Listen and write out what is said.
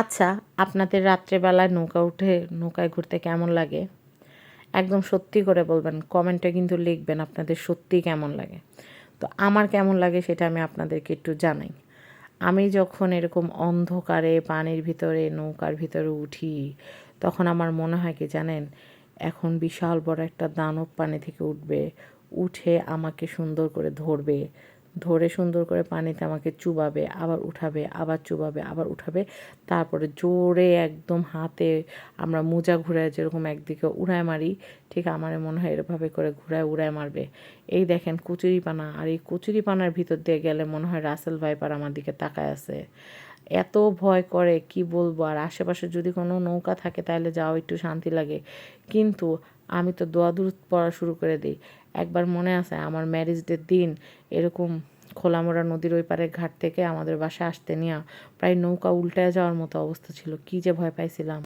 আচ্ছা আপনাদের রাত্রেবেলায় নৌকা উঠে নৌকায় ঘুরতে কেমন লাগে? একদম সত্যি করে বলবেন, কমেন্টে কিন্তু লিখবেন আপনাদের সত্যি কেমন লাগে। তো আমার কেমন লাগে সেটা আমি আপনাদেরকে একটু জানাই। আমি যখন এরকম অন্ধকারে পানির ভিতরে, নৌকার ভিতরে উঠি, তখন আমার মনে হয় কি জানেন, এখন বিশাল বড় একটা দানব পানি থেকে উঠবে, উঠে আমাকে সুন্দর করে ধরবে ধরে সুন্দর করে পানিতে আমাকে চুবাবে, আবার উঠাবে, আবার চুবাবে, আবার উঠাবে। তারপরে জোরে একদম হাতে আমরা মোজা ঘুরায় যেরকম একদিকে উড়ায় মারি, ঠিক আমার মনে হয় এরভাবে করে ঘুরায় উড়ায় মারবে। এই দেখেন কুচুরি পানা আর এই কুচুরি পানার ভিতর দিয়ে গেলে মনে হয় রাসেল ভাইপার আমার দিকে তাকায় আছে। এত ভয় করে, কি বলব? আর আশেপাশে যদি কোনো নৌকা থাকে তাহলে যাও একটু শান্তি লাগে। কিন্তু আমি তো দোয়া দূর পড়া শুরু করে দিই। একবার মনে আছে, আমার ম্যারেজ ডের দিন এরকম খোলামোড়া নদীর ওই পারের ঘাট থেকে আমাদের বাসায় আসতে নিয়ে, প্রায় নৌকা উল্টায় যাওয়ার মতো অবস্থা ছিল। কী যে ভয় পাইছিলাম।